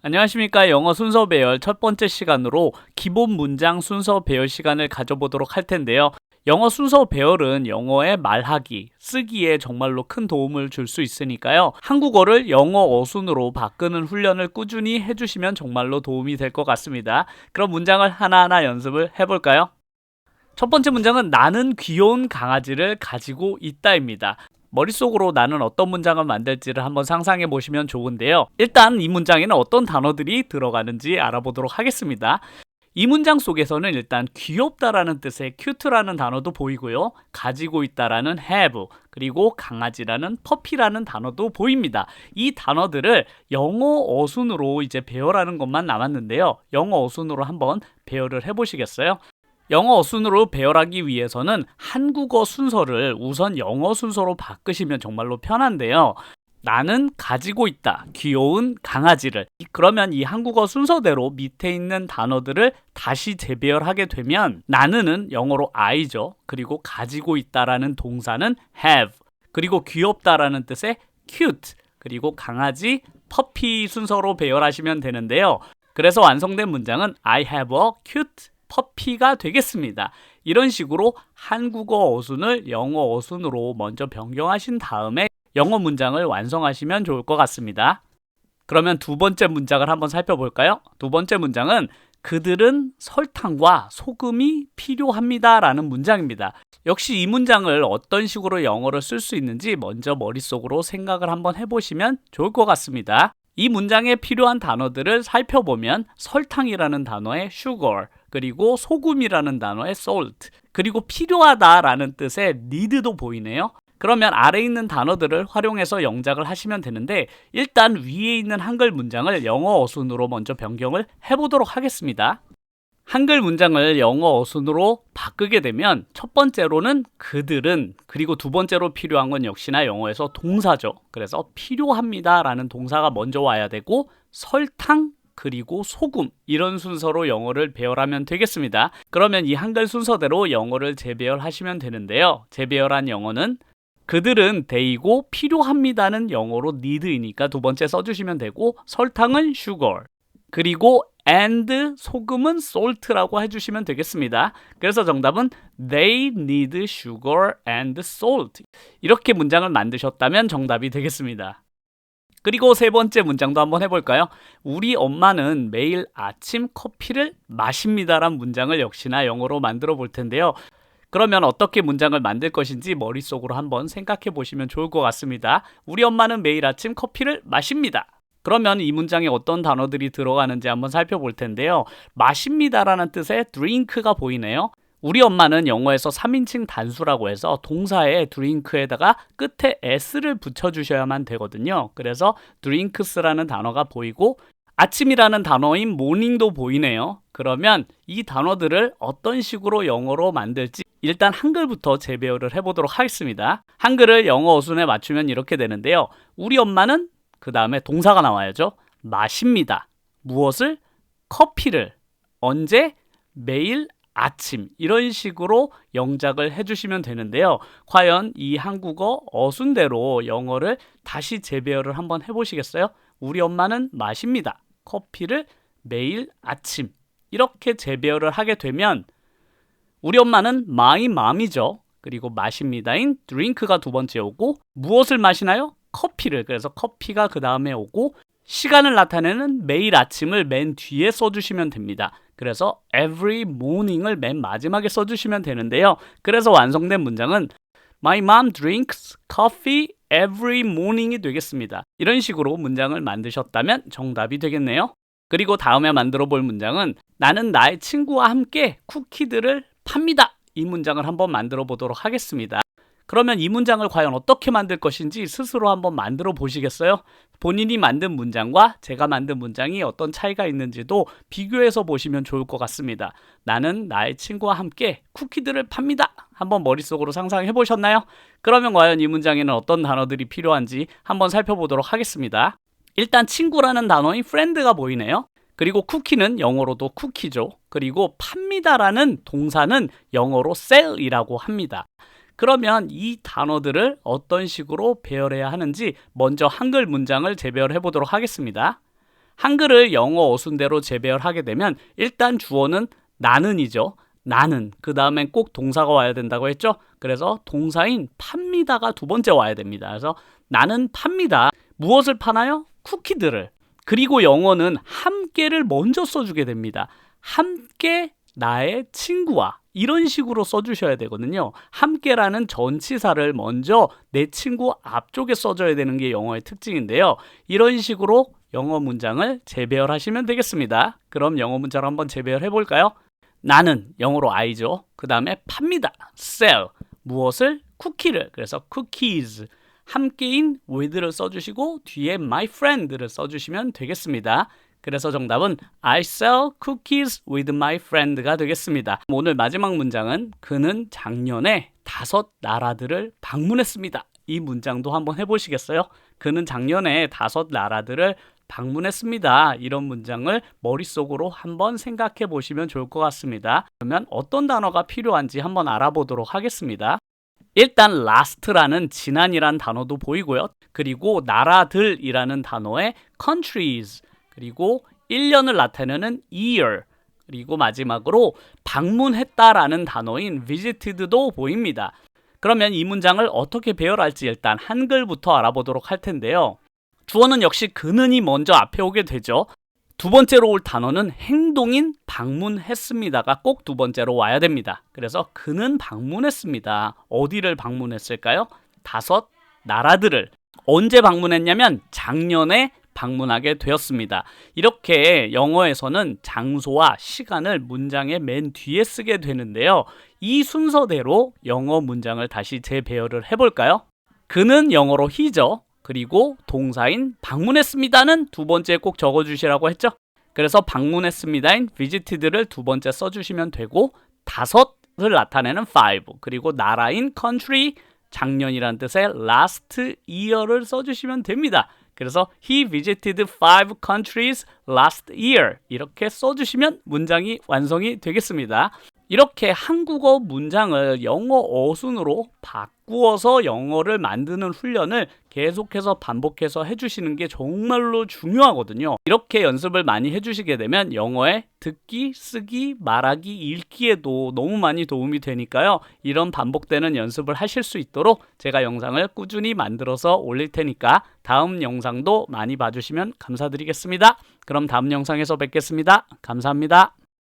안녕하십니까. 영어 순서 배열 첫 번째 시간으로 기본 문장 순서 배열 시간을 가져보도록 할 텐데요. 영어 순서 배열은 영어의 말하기, 쓰기에 정말로 큰 도움을 줄 수 있으니까요. 한국어를 영어 어순으로 바꾸는 훈련을 꾸준히 해주시면 정말로 도움이 될 것 같습니다. 그럼 문장을 하나하나 연습을 해볼까요? 첫 번째 문장은 나는 귀여운 강아지를 가지고 있다입니다. 머릿속으로 나는 어떤 문장을 만들지를 한번 상상해 보시면 좋은데요. 일단 이 문장에는 어떤 단어들이 들어가는지 알아보도록 하겠습니다. 이 문장 속에서는 일단 귀엽다라는 뜻의 cute라는 단어도 보이고요. 가지고 있다라는 have, 그리고 강아지라는 puppy라는 단어도 보입니다. 이 단어들을 영어 어순으로 이제 배열하는 것만 남았는데요. 영어 어순으로 한번 배열을 해 보시겠어요? 영어 어순으로 배열하기 위해서는 한국어 순서를 우선 영어 순서로 바꾸시면 정말로 편한데요. 나는 가지고 있다. 귀여운 강아지를. 그러면 이 한국어 순서대로 밑에 있는 단어들을 다시 재배열하게 되면 나는은 영어로 I죠. 그리고 가지고 있다라는 동사는 have. 그리고 귀엽다라는 뜻의 cute. 그리고 강아지 puppy 순서로 배열하시면 되는데요. 그래서 완성된 문장은 I have a cute 퍼피가 되겠습니다. 이런 식으로 한국어 어순을 영어 어순으로 먼저 변경하신 다음에 영어 문장을 완성하시면 좋을 것 같습니다. 그러면 두 번째 문장을 한번 살펴볼까요? 두 번째 문장은 그들은 설탕과 소금이 필요합니다. 라는 문장입니다. 역시 이 문장을 어떤 식으로 영어로 쓸 수 있는지 먼저 머릿속으로 생각을 한번 해보시면 좋을 것 같습니다. 이 문장에 필요한 단어들을 살펴보면 설탕이라는 단어의 sugar, 그리고 소금이라는 단어의 salt, 그리고 필요하다라는 뜻의 need도 보이네요. 그러면 아래 있는 단어들을 활용해서 영작을 하시면 되는데 일단 위에 있는 한글 문장을 영어 어순으로 먼저 변경을 해보도록 하겠습니다. 한글 문장을 영어 어순으로 바꾸게 되면 첫 번째로는 그들은 그리고 두 번째로 필요한 건 역시나 영어에서 동사죠. 그래서 필요합니다라는 동사가 먼저 와야 되고 설탕 그리고 소금 이런 순서로 영어를 배열하면 되겠습니다. 그러면 이 한글 순서대로 영어를 재배열하시면 되는데요. 재배열한 영어는 그들은 데이고 필요합니다는 영어로 need이니까 두 번째 써주시면 되고 설탕은 sugar 그리고 and 소금은 salt라고 해주시면 되겠습니다. 그래서 정답은 they need sugar and salt 이렇게 문장을 만드셨다면 정답이 되겠습니다. 그리고 세 번째 문장도 한번 해볼까요? 우리 엄마는 매일 아침 커피를 마십니다란 문장을 역시나 영어로 만들어 볼 텐데요. 그러면 어떻게 문장을 만들 것인지 머릿속으로 한번 생각해 보시면 좋을 것 같습니다. 우리 엄마는 매일 아침 커피를 마십니다. 그러면 이 문장에 어떤 단어들이 들어가는지 한번 살펴볼 텐데요. 마십니다라는 뜻의 drink가 보이네요. 우리 엄마는 영어에서 3인칭 단수라고 해서 동사에 drink에다가 끝에 s를 붙여주셔야만 되거든요. 그래서 drinks라는 단어가 보이고 아침이라는 단어인 morning도 보이네요. 그러면 이 단어들을 어떤 식으로 영어로 만들지 일단 한글부터 재배열을 해보도록 하겠습니다. 한글을 영어 어순에 맞추면 이렇게 되는데요. 우리 엄마는 그 다음에 동사가 나와야죠. 마십니다. 무엇을? 커피를. 언제? 매일 아침. 이런 식으로 영작을 해주시면 되는데요. 과연 이 한국어 어순대로 영어를 다시 재배열을 한번 해보시겠어요? 우리 엄마는 마십니다. 커피를 매일 아침. 이렇게 재배열을 하게 되면 우리 엄마는 my mom이죠. 그리고 마십니다인 drink가 두 번째 오고 무엇을 마시나요? 커피를 그래서 커피가 그 다음에 오고 시간을 나타내는 매일 아침을 맨 뒤에 써주시면 됩니다. 그래서 every morning을 맨 마지막에 써주시면 되는데요. 그래서 완성된 문장은 My mom drinks coffee every morning이 되겠습니다. 이런 식으로 문장을 만드셨다면 정답이 되겠네요. 그리고 다음에 만들어 볼 문장은 나는 나의 친구와 함께 쿠키들을 팝니다. 이 문장을 한번 만들어 보도록 하겠습니다. 그러면 이 문장을 과연 어떻게 만들 것인지 스스로 한번 만들어 보시겠어요? 본인이 만든 문장과 제가 만든 문장이 어떤 차이가 있는지도 비교해서 보시면 좋을 것 같습니다. 나는 나의 친구와 함께 쿠키들을 팝니다. 한번 머릿속으로 상상해 보셨나요? 그러면 과연 이 문장에는 어떤 단어들이 필요한지 한번 살펴보도록 하겠습니다. 일단 친구라는 단어인 friend가 보이네요. 그리고 쿠키는 영어로도 쿠키죠. 그리고 팝니다라는 동사는 영어로 sell이라고 합니다. 그러면 이 단어들을 어떤 식으로 배열해야 하는지 먼저 한글 문장을 재배열해 보도록 하겠습니다. 한글을 영어 어순대로 재배열하게 되면 일단 주어는 나는이죠. 나는. 그 다음엔 꼭 동사가 와야 된다고 했죠? 그래서 동사인 팝니다가 두 번째 와야 됩니다. 그래서 나는 팝니다. 무엇을 파나요? 쿠키들을. 그리고 영어는 함께를 먼저 써주게 됩니다. 함께 나의 친구와 이런 식으로 써주셔야 되거든요. 함께라는 전치사를 먼저 내 친구 앞쪽에 써줘야 되는 게 영어의 특징인데요. 이런 식으로 영어 문장을 재배열하시면 되겠습니다. 그럼 영어 문장을 한번 재배열해 볼까요? 나는 영어로 I죠. 그 다음에 팝니다. sell 무엇을? 쿠키를. 그래서 cookies 함께인 with를 써주시고 뒤에 my friend를 써주시면 되겠습니다. 그래서 정답은 I sell cookies with my friend가 되겠습니다. 오늘 마지막 문장은 그는 작년에 다섯 나라들을 방문했습니다. 이 문장도 한번 해보시겠어요? 그는 작년에 다섯 나라들을 방문했습니다. 이런 문장을 머릿속으로 한번 생각해 보시면 좋을 것 같습니다. 그러면 어떤 단어가 필요한지 한번 알아보도록 하겠습니다. 일단 last라는 지난이란 단어도 보이고요. 그리고 나라들이라는 단어에 countries 그리고 1년을 나타내는 year 그리고 마지막으로 방문했다라는 단어인 visited도 보입니다. 그러면 이 문장을 어떻게 배열할지 일단 한글부터 알아보도록 할 텐데요. 주어는 역시 그는이 먼저 앞에 오게 되죠. 두 번째로 올 단어는 행동인 방문했습니다가 꼭 두 번째로 와야 됩니다. 그래서 그는 방문했습니다. 어디를 방문했을까요? 다섯 나라들을. 언제 방문했냐면 작년에 방문하게 되었습니다. 이렇게 영어에서는 장소와 시간을 문장의 맨 뒤에 쓰게 되는데요. 이 순서대로 영어 문장을 다시 재배열을 해볼까요? 그는 영어로 he죠. 그리고 동사인 방문했습니다는 두 번째 꼭 적어주시라고 했죠. 그래서 방문했습니다인 visited를 두 번째 써주시면 되고 다섯을 나타내는 five 그리고 나라인 country 작년이란 뜻의 last year를 써주시면 됩니다. 그래서 he visited five countries last year 이렇게 써주시면 문장이 완성이 되겠습니다. 이렇게 한국어 문장을 영어 어순으로 바 꾸어서 영어를 만드는 훈련을 계속해서 반복해서 해주시는 게 정말로 중요하거든요. 이렇게 연습을 많이 해주시게 되면 영어에 듣기, 쓰기, 말하기, 읽기에도 너무 많이 도움이 되니까요. 이런 반복되는 연습을 하실 수 있도록 제가 영상을 꾸준히 만들어서 올릴 테니까 다음 영상도 많이 봐주시면 감사드리겠습니다. 그럼 다음 영상에서 뵙겠습니다. 감사합니다.